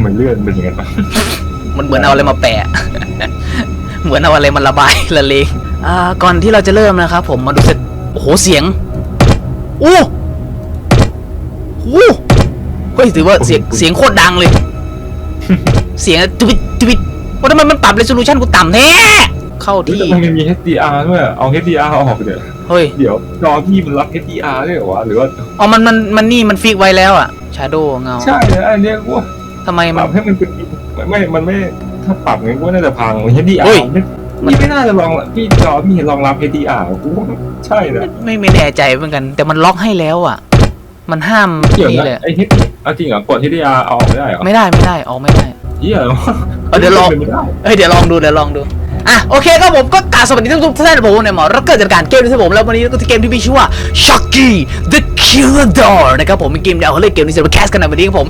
ทำไมเลื่อนเป็นอย่างนั้นวะมันเหมือนเอาอะไรมาแปะ เหมือนเอาอะไรมาระบายละเลงอ่าก่อนที่เราจะเริ่มนะครับผมมาดูเสร็จโอ้โหเสียงโอ้โหเฮ้ยถือว่าเสียงเสียงโคตรดังเลย เสียงทวิตทวิตว่าทำไมมันปรับเร s o ลูชันกูต่ำแท้เข้าเฮ้ยที่แต่มันมี HDR ด้วยเอา HDR ออกเดี๋ยวเฮ้ยเดี๋ยวจอพี่มันรับ HDR ด้วยเหรอวะหรือว่าอ๋อมันมันมันนี่มันฟิกไว้แล้วอะชาโดเงาใช่นะอันเนี้ยว่า ทำไมปมัรัน บให้มันเป็นไม่มันไม่ถ้าปรับงั้นก็น่าจะพัง HDR เฮ้ย ไม่พี่ไม่น่าจะลองพี่จอพี่เห็นรองรับ HDR กูว่าใช่นะไม่ไม่แน่ใจเหมือนกัน แต่มันล็อกให้แล้วอะมันห้ามเกี่ยวนี่นะเลยไอ้ HDR เอาจริงเหรอกด HDR เอาออกไม่ได้เหรอไม่ได้ไม่ได้ออกไม่ได้ เหี้ยเหรอเอาเดี๋ยวลองไม่ได้เฮ้ยเดี๋ยวลองดูเดี๋ยวลองดูอะโอเคครับผมก็กราบสวัสดีทุกท่านผมเนี่ยหมอรักเกิดจากการเกมที่ผมแล้ววันนี้ก็ที่เกมที่มีชื่อว่า Shocky the Killer Door นะครับผมเป็นเกมเดียวเขาเล่นเกมนี้เสร็จมาแคสกันในวันนี้ครับผม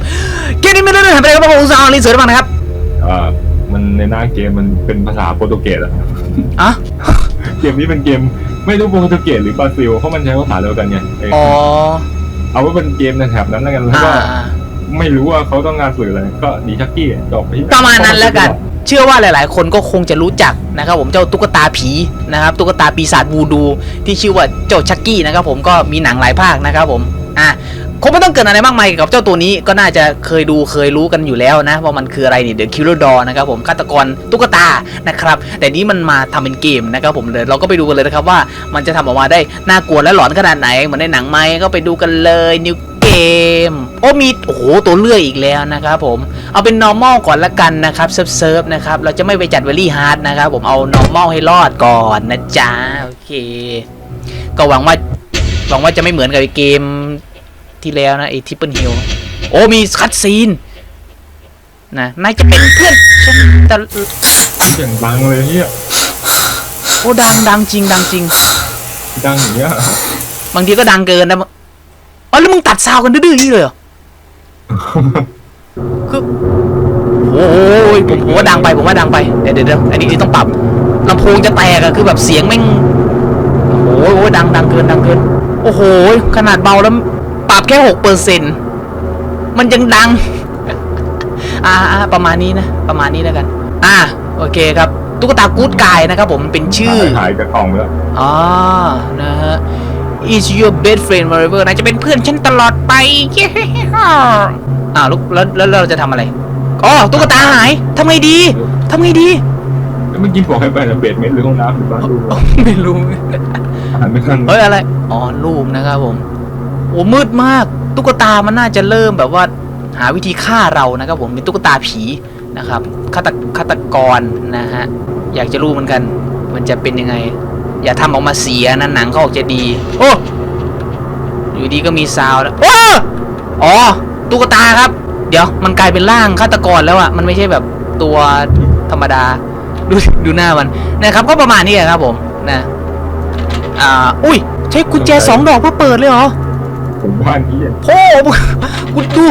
เกมนี้ไม่ได้เรื่องอะไรครับผมซองลินเสือได้บ้างนะครับอ่ามันในหน้าเกมมันเป็นภาษาโปรตุเกสอะอะเกมนี้เป็นเกมไม่รู้โปรตุเกสหรือบราซิลเพราะมันใช้ภาษาเดียวกันไงเอออ๋อเอาว่าเป็นเกมในแถบนั้นแล้วกันแล้วอ่าก็อ่า ไม่รู้ว่าเขาต้องการสื่ออะไรก็ดีชักกี้จบประมาณนั้นแล้วกัน เชื่อว่าหลาย ๆ คนก็คงจะรู้จักนะครับผมเจ้าตุ๊กตาผีนะครับตุ๊กตาปีศาจวูดู ที่ชื่อว่าเจ้าชักกี้นะครับผมก็มีหนังหลายภาคนะครับผมอะคงไม่ต้องเกรินอะไรมากมายเกี่ยวกับเจ้าตัวนี้ก็น่าจะเคยดูเคยรู้กันอยู่แล้วนะว่ามันคืออะไรนี่ The Killer Doll นะครับผมฆาตกรตุ๊กตานะครับ แต่นี้มันมาทำเป็นเกมนะครับผมเดี๋ยวเราก็ไปดูกันเลยนะครับว่ามันจะทำออกมาได้น่ากลัวและหลอนขนาดไหนเหมือนในหนังไหมก็ไปดูกันเลยนิวเก ม โอ้มีโอ้โหตัวเลื่อยอีกแล้วนะครับผม เอาเป็น normal ก่อนละกันนะครับเซิร์ฟเซิร์ฟนะครับ เราจะไม่ไปจัด very hard นะครับผมเอา normal ให้รอดก่อนนะจ๊ะ โอเค ก็หวังว่า หวังว่าจะไม่เหมือนกับไอ้เกมที่แล้วนะไอ้ทิปเปิลฮิลโอ้มีคัดซีนนะน่าจะเป็นเพื่อนฉันแต่อย่างดังเลยเฮียโอ้ดังดังจริงดังจริง ดังอย่างเงี้ย บางทีก็ดังเกินนะ อ๋อแล้วมึงตัดซาวกันดื้อๆอย่างนี้เลยเหรอคือโอ้ยผมผมว่าดังไปผมว่าดังไปเดี๋ยวเดี๋ยวเดี๋ยวอันนี้ที่ต้องปรับลำโพงจะแตกอะคือแบบเสียงแม่งโอ้โหโอ้ยดังดังเกินดังเกิน โอ้โหขนาดเบาแล้วปรับแค่หกเปอร์เซ็นมันยังดังอ่าอ่าประมาณนี้นะ ประมาณนี้แล้วกัน อ่าโอเคครับตุ๊กตากู๊ดกายนะครับผมมันเป็นชื่อหายจากกล่องไปแล้วอ๋อนะฮะ is your best friend forever นะจะเป็นเพื่อนฉันตลอดไปอ้าวลูกแล้วแล้วแล้วเราจะทำอะไรอ๋อตุ๊กตาหายทำไงดีทำไงดีแล้วเมื่อกี้บอกให้ไปนะเบสเมนต์หรือห้องน้ำหรือบ้านดูไม่รู้อ่านไม่ทันเฮ้ยอะไรอ๋อรูปนะครับผมโอ้มืดมากตุ๊กตามันน่าจะเริ่มแบบว่าหาวิธีฆ่าเรานะครับผมเป็นตุ๊กตาผีนะครับฆาตฆาตกรนะฮะอยากจะรู้เหมือนกัน มันจะเป็นยังไง อย่าทำออกมาเสียนะหนังเขาออกจะดี โอ้อยู่ดีก็มีซาวด์แล้วโอ้อ๋อตุ๊กตาครับ เดี๋ยวมันกลายเป็นร่างฆาตกรแล้วอะมันไม่ใช่แบบตัวธรรมดา ดูดูหน้ามันนะครับ ก็ประมาณนี้แหละครับผมนะอ่าอุ้ยใช้กุญแจสองดอกเพื่อเปิดเลยเหรอผมบ้านนี้โอ้มึงคุณดู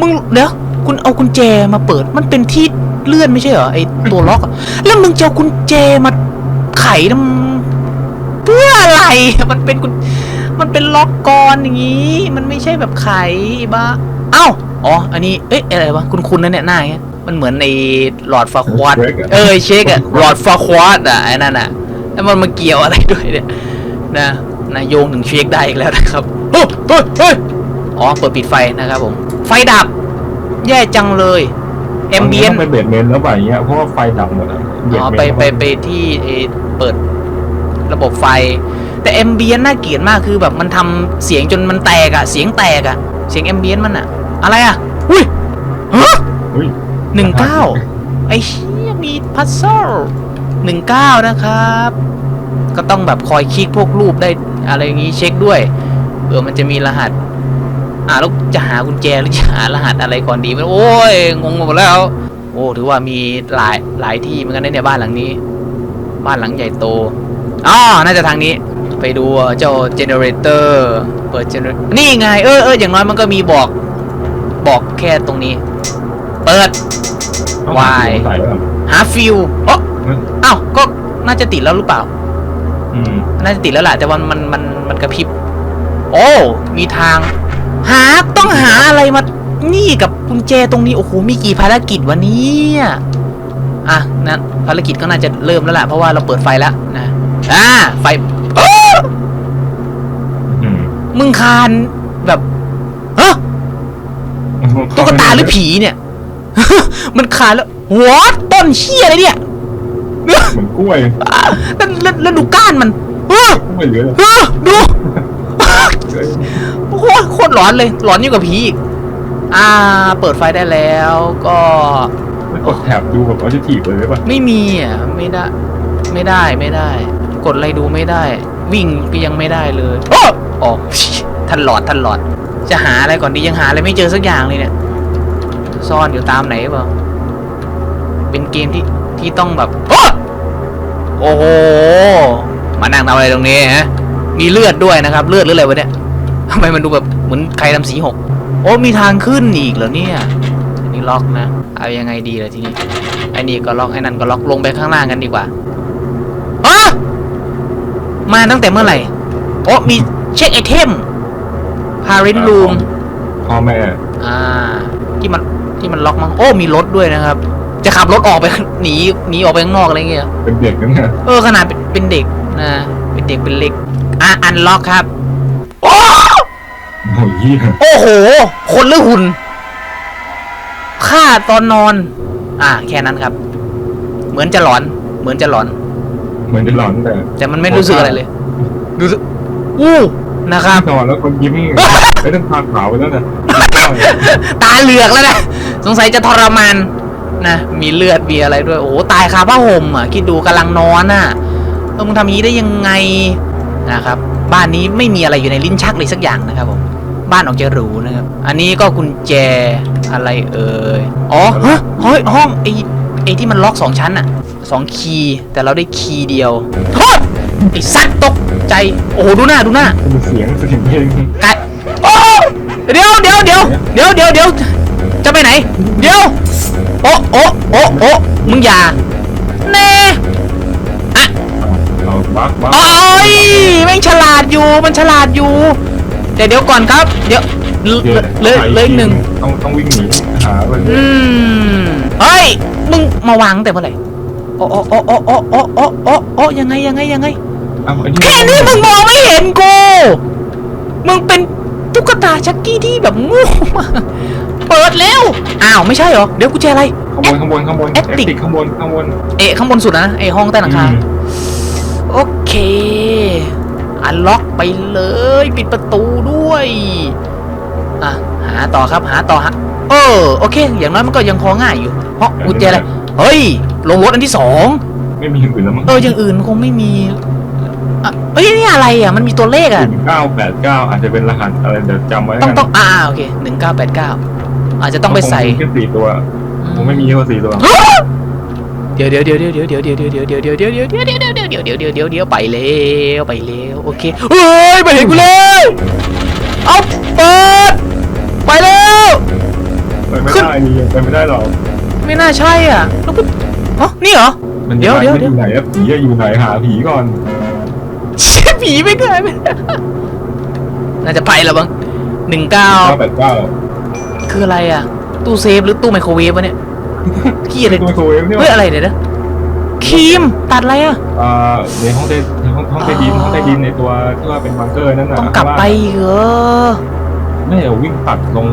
มึงเดี๋ยวคุณเอากุญแจมาเปิดมันเป็นที่เลื่อนไม่ใช่เหรอไอตัวล็อกอะแล้วมึงจะเอากุญแจมาไขนะมึง เพื่ออะไร มันเป็นกุญมันเป็นล็อกกรอนอย่างงี้ มันไม่ใช่แบบไขบ้า เอ้า อ๋อ อันนี้ เอ๊ะ อะไรวะ คุณคุณนั่นเนี่ยหน้าอย่างเงี้ย มันเหมือนในหลอดฟาควอด เออเช็คอะหลอดฟาควอดอะไอ้นั่นอะแล้วมันมาเกี่ยวอะไรด้วยเนี่ย นะนะโยงถึงเช็คได้อีกแล้วนะครับเฮ้ยเฮ้ยเฮ้ยอ๋อ เปิดปิดไฟนะครับผม ไฟดับ แย่จังเลยแอมเบียนต้องไปเบสเมนต์แล้วไปอย่างเงี้ย เพราะว่าไฟดับหมดอะอ๋อ ไปไปไปที่เออเปิด ระบบไฟ แต่แอมเบียนน่าเกลียดมากคือแบบมันทำเสียงจนมันแตกอะเสียงแตกอะเสียงแอมเบียนมันอะอะไรอะอุ้ยฮะเฮ้ยหนึ่งเก้าไอ้เชี่ยมีพัซเซิลหนึ่งเก้านะครับ ก็ต้องแบบคอยคลิกพวกรูปได้อะไรอย่างงี้เช็คด้วยเผื่อมันจะมีรหัส อ่าแล้วจะหากุญแจหรือจะหารหัสอะไรก่อนดีมันโอ้ยงงหมดแล้ว โอ้ถือว่ามีหลายหลายที่เหมือนกันนะเนี่ยบ้านหลังนี้ บ้านหลังใหญ่โต อ๋อน่าจะทางนี้ ไปดูเจ้าเจเนเรเตอร์เปิดเจเนเรนี่ไง เออเอออย่างน้อยมันก็มีบอก บอกแค่ตรงนี้ เปิดต้องวายใส่แล้วหาฟิวเอ้อเฮ้ยอ้าวก็น่าจะติดแล้วหรือเปล่าอืมน่าจะติดแล้วแหละแต่ว่ามันมันมันกระพริบ โอ้ มีทาง หาต้องหาอะไรมา นี่กับกุญแจตรงนี้ โอ้โห มีกี่ภารกิจวันนี้อะนะภารกิจก็น่าจะเริ่มแล้วแหละเพราะว่าเราเปิดไฟแล้วนะ อ่าไฟอ้ออืมมึงคานแบบฮะตุ๊กตาหรือผีเนี่ย มันคานแล้วหัวต้นเชี่ยอะไรเนี่ยเหมือนกล้วยอ่าแล้วแล้วแล้วดูก้านมันเออกล้วยเหลือเลยเออดู โอ้โหโคตรหลอนเลย หลอนยิ่งกว่าผีอีก อ่า เปิดไฟได้แล้วก็ ไม่กดแถบดูแบบว่าจะถีบเลยได้ปะไม่มีอะ ไม่ได้ ไม่ได้ ไม่ได้ กดอะไรดูไม่ได้ วิ่งก็ยังไม่ได้เลยโอ้ออกท่านหลอดท่านหลอด จะหาอะไรก่อนดียังหาอะไรไม่เจอสักอย่างเลยเนี่ย ซ่อนอยู่ตามไหนเปล่าเป็นเกมที่ที่ต้องแบบโอ้โอ้โหมานั่งทำอะไรตรงนี้ฮะมีเลือดด้วยนะครับ เลือดหรืออะไรวะเนี่ยทำไมมันดูแบบเหมือนใครทำสีหกโอ้มีทางขึ้นอีกเหรอเนี่ยอันนี้ล็อกนะ เอายังไงดีล่ะทีนี้ไอ้นี่ก็ล็อกไอ้นั่นก็ล็อกลงไปข้างล่างกันดีกว่าอะ มาตั้งแต่เมื่อไหร่โอ้มีเช็คไอเทม พารินรูม พ่อแม่ อ่า ที่มันที่มันล็อกมั้ง โอ้ มีรถด้วยนะครับ จะขับรถออกไป หนีหนีออกไปข้างนอกอะไรเงี้ย เป็นเด็กนั่นไงเออขนาดเป็นเป็นเด็กนะ เป็นเด็กเป็นเล็ก อะอันล็อกครับ โอ้โอ้ยยี่โอ้โห คนหรือหุ่นฆ่าตอนนอน อ่า แค่นั้นครับ เหมือนจะหลอน เหมือนจะหลอน เหมือนจะหลอนแต่แต่มันไม่รู้สึกอะไรเลยรู้สึกอู้นะครับนอนแล้วคนยิ้มไอ้นั่นทางขาวไปแล้วนะตาเหลือกแล้วนะสงสัยจะทรมานนะมีเลือดมีอะไรด้วยโอ้โหตายคาผ้าห่มอะคิดดูกำลังนอนอะเออมึงทำอย่างนี้ได้ยังไงนะครับ บ้านนี้ไม่มีอะไรอยู่ในลิ้นชักเลยสักอย่างนะครับผมบ้านออกจะหรูนะครับ อันนี้ก็กุญแจอะไรเอ่ย อ๋อฮะเฮ้ยห้องไอ้ ไอ้ที่มันล็อกสองชั้นอะสองคีย์แต่เราได้คีย์เดียวโทษไอ้สัตว์ตกใจ โอ้โหดูหน้าดูหน้าเป็นเสียงเสียงเพลงไก่โอ้เดี๋ยวเดี๋ยวเดี๋ยวเดี๋ยวเดี๋ยวเดี๋ยวจะไปไหน เดี๋ยว โอ้โอ้โอ้โอ้มึงอย่าแน่อะเอาบักบักโอ้ยแม่งฉลาดอยู่มันฉลาดอยู่แต่เดี๋ยวก่อนครับ เดี๋ยวเหลยเลยหนึ่งต้องต้องวิ่งหนีหาไปอืมเฮ้ย มึงมาวางแต่เมื่อไหร่โอ้โอ้โอ้โอ้โอ้โอ้โอ้โอ้โอ้ยังไงยังไงยังไงเอาไอ้แค่นี้มึงมองไม่เห็นกู มึงเป็นตุ๊กตาชักกี้ที่แบบงูมากเปิดแล้วอ้าวไม่ใช่เหรอ เดี๋ยวกูเจออะไร ข้างบนข้างบนข้างบนแอคติก ข้างบนข้างบนเอะข้างบนสุดนะไอห้องใต้หลังคา อืมโอเคอันล็อกไปเลย ปิดประตูด้วย อะ หาต่อครับ หาต่อฮะ เออโอเค อย่างน้อยมันก็ยังพอง่ายอยู่เพราะกุญแจอะไรเฮ้ย ลงรถอันที่สองไม่มีอย่างอื่นแล้วมั้งเอออย่างอื่นคงไม่มีอะเอ้ยนี่อะไรอะมันมีตัวเลขอะ เก้าแปดเก้าอาจจะเป็นรหัสอะไรเดี๋ยวจำไว้ต้องกันต้องอ่าโอเคหนึ่งเก้าแปดเก้าอาจจะต้องไปใส่คงมีแค่สี่ตัว ผมไม่มีแค่สี่ตัวเดี๋ยวเดี๋ยวเดี๋ยวเดี๋ยวเดี๋ยวเดี๋ยวเดี๋ยวเดี๋ยวเดี๋ยวเดี๋ยวเดี๋ยวเดี๋ยวเดี๋ยวเดี๋ยวเดี๋ยวเดี๋ยวเดี๋ยวเดี๋ยวเดี๋ยวไปแล้วไปแล้วโอเคเฮ้ยไปเห็นกูเลยเอาเปิดไปแล้ว ไปไม่ได้มีไปไม่ได้หรอกไม่น่าใช่อะแล้วกูอ๋อนี่เหรอ มันเดี๋ยวเดี๋ยวมันอยู่ไหนอะผีอะอยู่ไหนหาผีก่อนเชี่ยผีไม่เคยไม่น่าจะไปแล้วบ้างหนึ่งเก้าเก้าแปดเก้าคืออะไรอะ ตู้เซฟหรือตู้ไมโครเวฟวะเนี่ยขี้อะไรตัวไมโครเวฟเนี่ยเฮ้ยอะไรเดี๋ยวนะครีมตัดอะไรอะอ่าในห้องใต้ห้องห้องใต้ดินห้องใต้ดินในตัวที่ว่าเป็นบังเกอร์นั่นน่ะต้องกลับไปอีกเหรอไม่เอาวิ่งตัดลง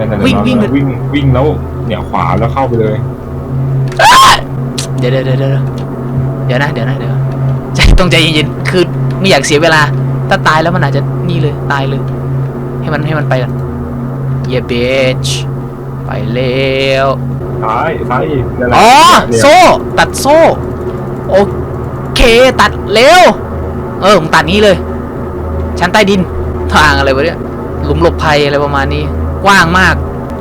นั่นๆๆวิ่งวิ่ง วิ่งวิ่งแล้วเนี่ยขวาแล้วเข้าไปเลย เดี๋ยวเดี๋ยวเดี๋ยวเดี๋ยวเดี๋ยวนะเดี๋ยวนะเดี๋ยวใจต้องใจเย็นๆคือไม่อยากเสียเวลา ถ้าตายแล้วมันอาจจะนี่เลยตายเลย ให้มันให้มันไปก่อนเย่เบชไปแล้วซ้ายซ้ายอีกนั่นแหละอ๋อเนี่ยโซ่ตัดโซ่โอเคตัดเร็วเออมึงตัดนี้เลย ชั้นใต้ดินทางอะไรวะเนี่ยหลุมหลบภัยอะไรประมาณนี้ กว้างมาก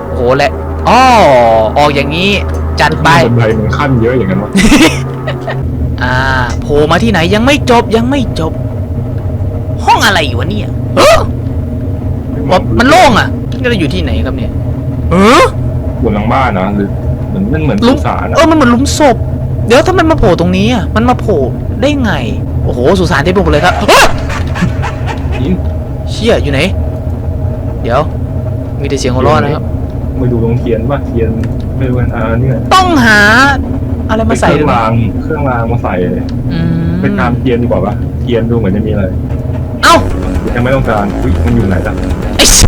โอ้โหแหละอ๋อออกอย่างนี้จัดไปบันไดมันขั้นเยอะอย่างนั้นวะ อ่าโผล่มาที่ไหนยังไม่จบยังไม่จบ ห้องอะไรวะเนี่ยเออมันโล่งอะนี่เราอยู่ที่ไหนครับเนี่ยเออบนหลังบ้านนะหรือเหมือนมันเหมือนหลุสุมสานอะเออมันเหมือนหลุมศพ เดี๋ยวถ้ามันมาโผล่ตรงนี้อะมันมาโผล่ได้ไง โอ้โหสุสานเต็มไปหมดเลยครับเฮ้ยนี่เชี่ยอยู่ไหน เดี๋ยว มีแต่เสียงหัวเราะนะครับไปดูตรงเทียนว่าเทียนไม่รู้มันอ่าเนี่ยต้องหา อะไรมาใส่เคด้รื่วอยงรางเครื่องรางมาใส่อืมเป็นตามเทียนดีกว่าปะเทียนดูเหมือนจะมีอะไรเอ้ายังไม่ต้องการอุ้ยมันอยู่ไหนล่ะไอ้ชิ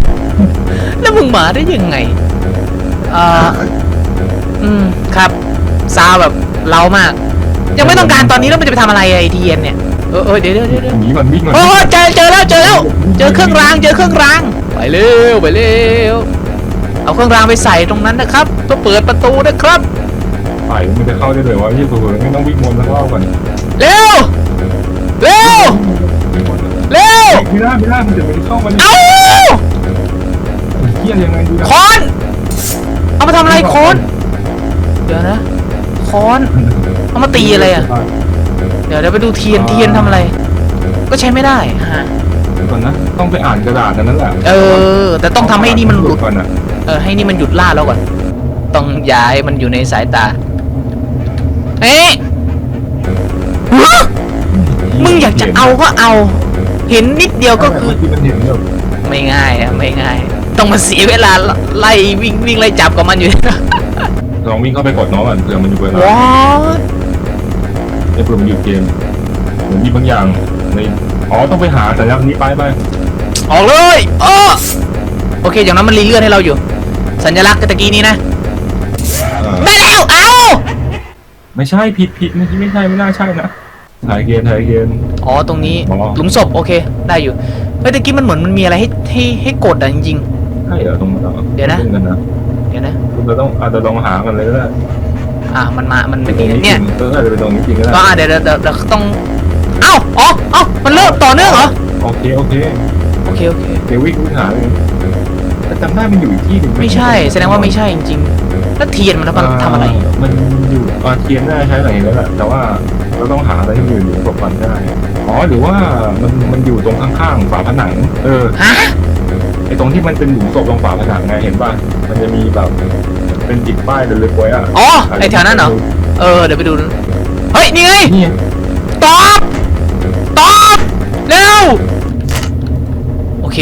แล้วมึงมาได้ยังไงอ่าอืมครับซาวแบบเล้ามาก ยังไม่ต้องการตอนนี้แล้วมันจะไปทำอะไรไอทีเอ็นเนี่ยเออเออเดี๋ยวเดี๋ยวเดี๋ยวเดี๋ยว หนีก่อนวิ่งก่อนโอ้เจอเจอแล้วเจอแล้ว เจอเครื่องรางเจอเครื่องราง ไปเร็วไปเร็วเอาเครื่องรางไปใส่ตรงนั้นนะครับเพื่อเปิดประตูนะครับไปมันจะเข้าได้เลยว่าที่สุดไม่ต้องวิ่งวนแล้วเข้าก่อนเร็วเร็วเร็วไม่ได้ไม่ได้มันจะไม่เข้ามาเลยเอาเทียนยังไงดีนะคอนเอามาทำอะไรคอนเดี๋ยวนะคอนเอามาตีอะไรอะเดี๋ยวเดี๋ยวไปดูเทียนเทียนทำอะไร ก็ใช้ไม่ได้ฮะ ก่อนนะ ต้องไปอ่านกระดาษอันนั้นแหละเออ แต่ต้องทำให้นี่มันหลุด ก่อนนะเออให้นี่มันหยุดล่าแล้วก่อน ต้องย้ายมันอยู่ในสายตา เอ๊ะฮะมึงอยากจะเอาก็เอา เห็นนิดเดียวก็คือ ที่มันเห็นแบบไม่ง่ายอะไม่ง่าย ต้องมาเสียเวลาไล่วิ่งวิ่งไล่จับกับมันอยู่ ลองวิ่งเข้าไปกดน้องก่อนเผื่อมันอยู่เวลาว้า ไอ้เผื่อมันอยู่เกมเหมือนมีบางอย่างใน อ๋อต้องไปหาสัญลักษณ์นี้ไปไปออกเลยโอ้โอเคอย่างนั้นมันรีเลื่อนให้เราอยู่ สัญลักษณ์ตะกี้นี้นะเออได้แล้ว เอาไม่ใช่ผิดผิดเมื่อกี้ไม่ใช่ไม่น่าใช่นะถ่ายเกมถ่ายเกม อ๋อตรงนี้อ๋อ หลุมศพโอเคได้อยู่เฮ้ยตะกี้มันเหมือนมันมีอะไรให้ให้ให้กดอะจริง ใช่เหรอตรงนั้นหรอเดี๋ยวนะขึ้กันนะๆเดี๋ยวนะเราต้องอาจจะลองหากันเลยก็ได้อะมันมามันเป็นตรงนี้เนี่ยจริงเอออาจจะเป็นตรงนี้จริงก็ได้ก็อะเดี๋ยวเดี๋ยวเดี๋ยวเดี๋ยวต้อง เอ้าอ๋อเอ้ามันเริ่มต่อเนื่องเหรอ โอเคโอเคโอเคโอเค เดี๋ยววิ่งวิ่งหาเลยแต่จำได้มันอยู่อีกที่หนึ่งไม่ใช่ แสดงว่าไม่ใช่จริงๆ แล้วเทียนมันทำทำอะไรมันอยู่อาเทียนน่าจะใช้อะไรแล้วแหละแต่ว่าเราต้องหาอะไรที่มันอยู่เหนือกว่ามันได้อ๋อหรือว่ามันมันอยู่ตรงข้างๆฝาผนัง เออฮะ ไอตรงที่มันเป็นหลุมศพตรงฝาผนังไงเห็นป่ะมันจะมีแบบเป็นติดป้ายเล็กๆไว้อะอ๋อไอแถวนั้นเหรอ เออ เดี๋ยวไปดูเฮ้ย นี่ไง นี่ตอบตอบ เร็วโอเค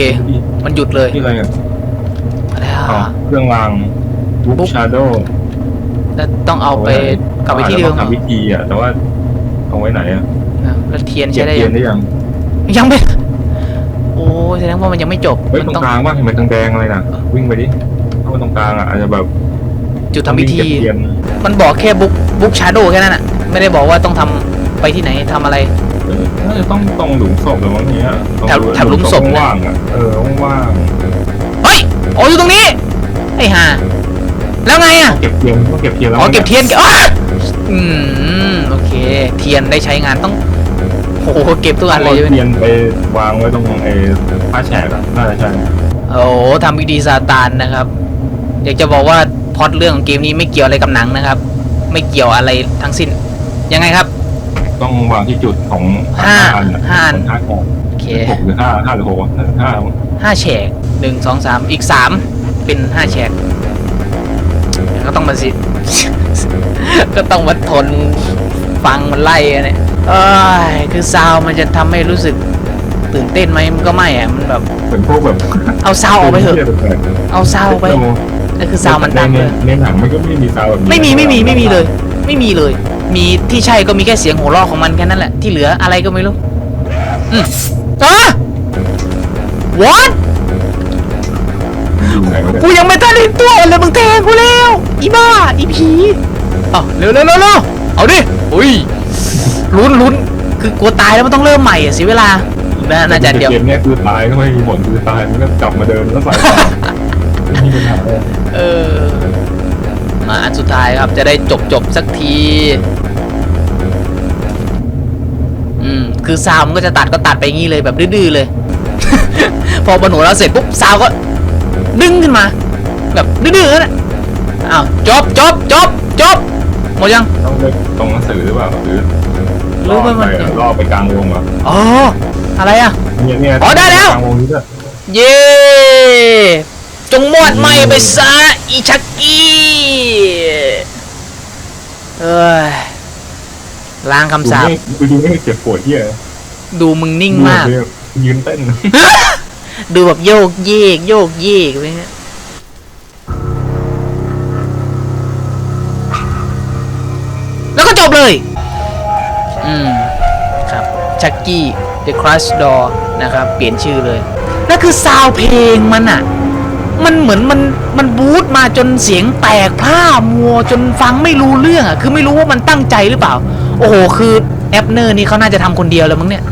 มันหยุดเลยนี่อะไรอะอะไรอ๋ออะเครื่องรางบุ๊ก Book ชาร์โดแล้วต้องเอาไปกลับไปที่เดิมเหรอทำวิธีอะ แต่ว่าเอาไว้ไหนอะแล้วเทียนเก็ใช้บได้เทียยันงได้ยัง ยังไม่โอ้ยแสดงว่ามันยังไม่จบเฮ้ยมัตรงต้องกลางว่าเห็นมันแดงๆอะไรนะวิ่งไปดิถ้ามันตรงกลางอะอาจจะแบบจุดทำพิธี เก็บเทียนมันบอกแค่บุ๊กบุ๊กชาโดแค่นั้นอะ ไม่ได้บอกว่าต้องทำไปที่ไหนทำอะไรเออ น่าจะต้องตรงหลุมศพหรือว่าเนี้ยตรงแถวแถวหลุมศพนะ ว่างๆอะเออว่างเฮ้ยโอ้อยู่ตรงนี้ไอ้ห่าแล้วไงอะ ๆเก็บเทียนต้องเก็บเทียนแล้วอ๋อเก็บเทียนเก็บอ้าอืมโอเค เทียนได้ใช้งานต้องโอ้โหเก็บทุกอันเลยอาใช่ไหมเทีเนี่ยยนไปวางไว้ตรงไอ้ผ้าแฉกอะน่าจะใช่โอ้โหทำพิธีซาตานนะครับอยากจะบอกว่าพล็อดเรื่องของเกมนี้ไม่เกี่ยวอะไรกับหนังนะครับ ไม่เกี่ยวอะไรทั้งสิ้นยังไงครับ ต้องวางที่จุดของห้าอันอะห้าอันของห้าของโอเคหกหรือห้าห้าหรือหกวะห้าห้าแฉกหนึ่งสองสามอีกสามเป็นห้าแฉกก็ต้องมาสิ ก็ต้องมาทนฟังมันไล่อะเนี่ยเอ้ยคือซาวมันจะทำให้รู้สึกตื่นเต้นไหมมันก็ไม่อะมันแบบเหมือนพวกแบบเอาซาวออกไปเถอะแปลกเอาซาวออกไปๆนั่นคือซาวมันดังในเลยในหนังมันก็ไม่มีซาวแบบนี้ไม่มีไม่มีไม่มีเลย ไม่มีเลย มีที่ใช่ก็มีแค่เสียงหัวเราะของมันแค่นั้นแหละที่เหลืออะไรก็ไม่รู้อืมอะ what อยู่ไหนวะเนี่ยกูยังไม่ทันได้ตัวเลยมึงแทงกูแล้วอีบ้าอีผีเอ้าเร็วเร็วเร็วเร็วเอาดิอุ้ยลุ้นลุ้นคือกลัวตายแล้วมันต้องเริ่มใหม่อะเสียเวลาน่าน่าจะเดี๋ยวเกมเนี้ยคือตายก็ไม่มีผลคือตายมันก็กลับมาเดินแล้วใส่ต่อไม่มีปัญหาเลยเออมาอันสุดท้ายครับจะได้จบจบสักที อืมคือซาวมันก็จะตัดก็ตัดไปอย่างนี้เลยแบบดื้อๆเลย พอบนหัวเราเสร็จปุ๊บซาวก็ ดึงขึ้นมา แบบดื้อๆนั่นแหละอ้าวจบจบจบจบหมดยังต้องเลือกตรงหนังสือหรือเปล่าหรือหรือว่ามันล่อไปล่อไปกลางวงเหรออ๋ออะไรอะเนี่ยเนี่ยอ๋อได้แล้วกลางวงนี้ด้วยเย้จงมอดไหมไปซะอีชักกี้เอ้ย ล้างคำสาปดูดูไม่เจ็บปวดเหี้ยดูมึงนิ่งมาก ยืนเต้น ดูแบบโยกเยกโยกเยกเลยฮยแล้วก็จบเลย อืม ครับ ชักกี้ The Crush Door นะครับ เปลี่ยนชื่อเลย นั่นคือซาวเพลงมันอะมันเหมือนมันมันบูทมาจนเสียงแตกผ้ามัวจนฟังไม่รู้เรื่องอะคือไม่รู้ว่ามันตั้งใจหรือเปล่า โอ้โห คือแอปเนอร์นี่เขาน่าจะทำคนเดียวเลยมั้งเนี่ย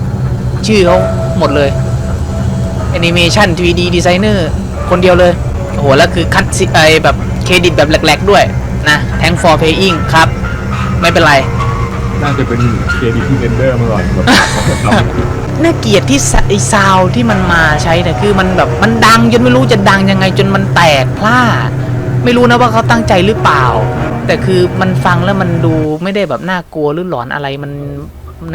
ชื่อเขาหมดเลยแอนิเมชัน 3D ดีไซเนอร์คนเดียวเลย โอ้โห แล้วคือคัดซิไอแบบเครดิตแบบแหลกๆด้วยนะ Thank for paying ครับ ไม่เป็นไร น่าจะเป็นเครดิตที่เรนเดอร์มาก่อนแบบทำน่าเกลียดที่ซะไอซาวด์ที่มันมาใช้เนี่ยคือมันแบบมันดังจนไม่รู้จะดังยังไงจนมันแตกพล่าไม่รู้นะว่าเขาตั้งใจหรือเปล่า แต่คือมันฟังแล้วมันดูไม่ได้แบบน่ากลัวหรือหลอนอะไรมัน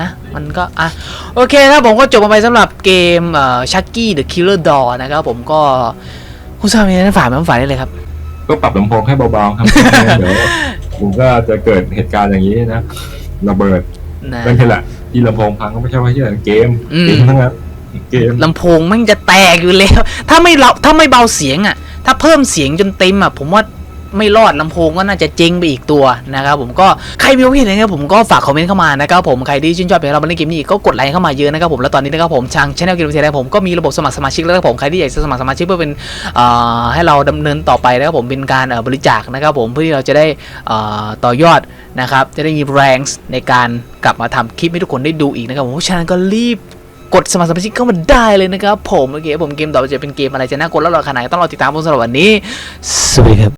นะ มันก็อะโอเคครับผมก็จบมาไปสำหรับเกมเอ่อชักกี้ The Killer Doll นะครับผมก็คุณสามีนั้นฝ่ายมันฝ่ายได้เลยครับ ก็ปรับลำโพงให้เบาๆครับ เดี๋ยวผมก็จะเกิดเหตุการณ์อย่างนี้นะระเบิดนะนั่นแค่แหละที่ลำโพงพังก็ไม่ใช่ว่าที่เกมอืมเกมทั้งนั้นเกมลำโพงแมันจะแตกอยู่แล้ว ถ้าไม่เราถ้าไม่เบาเสียงอะ ถ้าเพิ่มเสียงจนเต็มอะ ผมว่า ไม่รอดลำโพงก็น่าจะเจ๊งไปอีกตัวนะครับผมก็ใครมีความเห็นอะไรนะครับผมก็ฝากคอมเมนต์เข้ามานะครับผมใครที่ชื่นชอบเพลงเรามาเล่นเกมนี้ก็กดไลค์เข้ามาเยอะนะครับผมแล้วตอนนี้นะครับผมทางช่องเกมเทนผมก็มีระบบสมัครสมาชิกแล้วครับผมใครที่อยากจะสมัครสมาชิกเพื่อเป็นเอ่อให้เราดำเนินต่อไปนะครับผมเป็นการบริจาคนะครับผมเพื่อที่เราจะได้อ่อต่อยอดนะครับจะได้มีแรงในการกลับมาทำคลิปให้ทุกคนได้ดูอีกนะครับผมเพราะฉะนั้นก็รีบกดสมัครสมาชิกเข้ามาได้เลยนะครับผมโอเคผมเกมต่อไปจะเป็นเกมอะไรจะน่ากลัวแล้วหรอขนาดต้องรอติดตามผมสำหรับวันนี้ สวัสดีครับ